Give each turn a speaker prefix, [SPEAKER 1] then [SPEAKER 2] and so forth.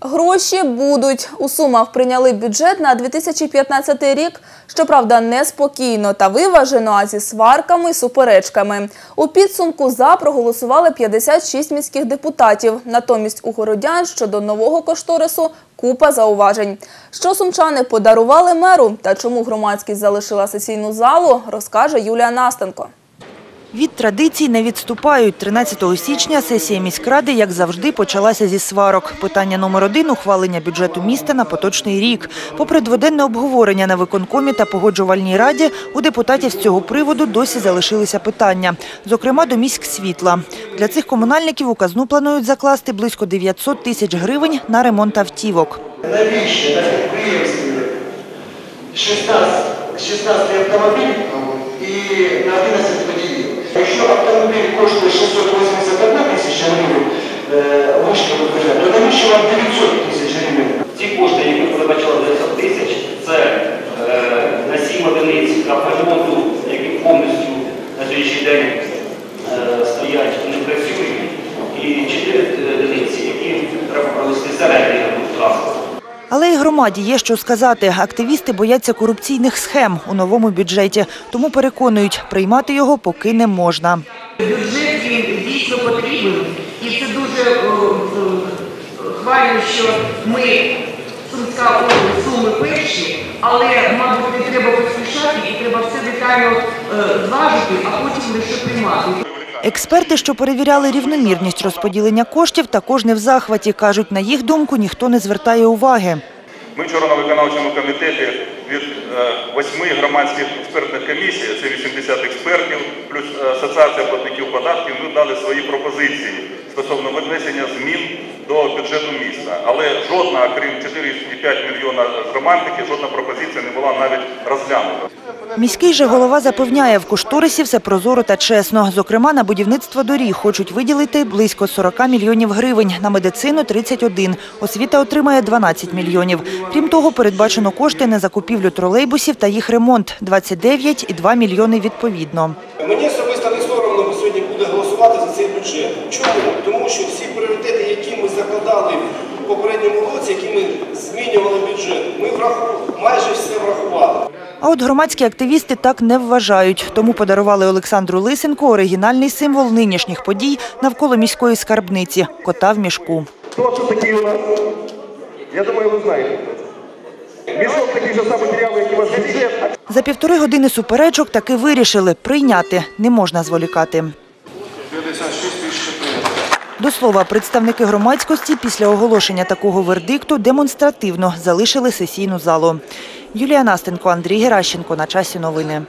[SPEAKER 1] Гроші будуть. У Сумах прийняли бюджет на 2015 рік. Щоправда, неспокійно та виважено, а зі сварками і суперечками. У підсумку за проголосували 56 міських депутатів. Натомість у городян щодо нового кошторису купа зауважень. Що сумчани подарували меру та чому громадськість залишила сесійну залу, розкаже Юлія Настенко.
[SPEAKER 2] Від традицій не відступають. 13 січня сесія міськради, як завжди, почалася зі сварок. Питання номер один – ухвалення бюджету міста на поточний рік. Попри дводенне обговорення на виконкомі та погоджувальній раді, у депутатів з цього приводу досі залишилися питання. Зокрема, до міськ світла. Для цих комунальників у казну планують закласти близько 900 тисяч гривень на ремонт автівок.
[SPEAKER 3] Навіщо на підприємстві 16, 16 автомобіль і на 11 водіїв? Якщо автомобіль коштує 681 тисяча гривень, е, вишка бюджет, то навіщо вам 900 тисяч гривень?
[SPEAKER 4] Ці кошти, які передбачали 900 тисяч, це е, на 7 одиниць капремонту, які повністю на сьогоднішній день е, стоять, не працюють, і 4 одиниці, які треба провести середній ремонт транспорту.
[SPEAKER 2] Але й громаді є що сказати. Активісти бояться корупційних схем у новому бюджеті, тому переконують, приймати його поки не можна.
[SPEAKER 5] Бюджет він дійсно потрібен, і це дуже хвалю, що ми Сумська суми перші, але, мабуть, не треба поспішати і треба все детально е, зважити, а потім лише приймати.
[SPEAKER 2] Експерти, що перевіряли рівномірність розподілення коштів, також не в захваті. Кажуть, на їх думку, ніхто не звертає уваги.
[SPEAKER 6] Ми вчора на виконавчому комітеті від е, восьми громадських експертних комісій, це 80 експертів, плюс е, Асоціація платників податків, ми дали свої пропозиції стосовно внесення змін до бюджету міста. Але жодна, крім 4,5 мільйона з романтики, жодна пропозиція не була навіть розглянута.
[SPEAKER 2] Міський же голова запевняє, в кошторисі все прозоро та чесно. Зокрема, на будівництво доріг хочуть виділити близько 40 мільйонів гривень, на медицину – 31, освіта отримає 12 мільйонів. Крім того, передбачено кошти на закупівлю тролейбусів та їх ремонт – 29 і 2 мільйони відповідно.
[SPEAKER 7] Мені буде голосувати за цей бюджет. Чому? Тому що всі пріоритети, які ми закладали в попередньому році, які ми змінювали бюджет, ми врахували, майже все врахували.
[SPEAKER 2] А от громадські активісти так не вважають. Тому подарували Олександру Лисенку оригінальний символ нинішніх подій навколо міської скарбниці – кота в мішку.
[SPEAKER 3] Хто це такий у нас? Я думаю, ви знаєте. Мішок такий же самий матеріал, як і ваш бюджет.
[SPEAKER 2] За півтори години суперечок таки вирішили – прийняти, не можна зволікати. До слова, представники громадськості після оголошення такого вердикту демонстративно залишили сесійну залу. Юлія Настенко, Андрій Геращенко. На часі новини.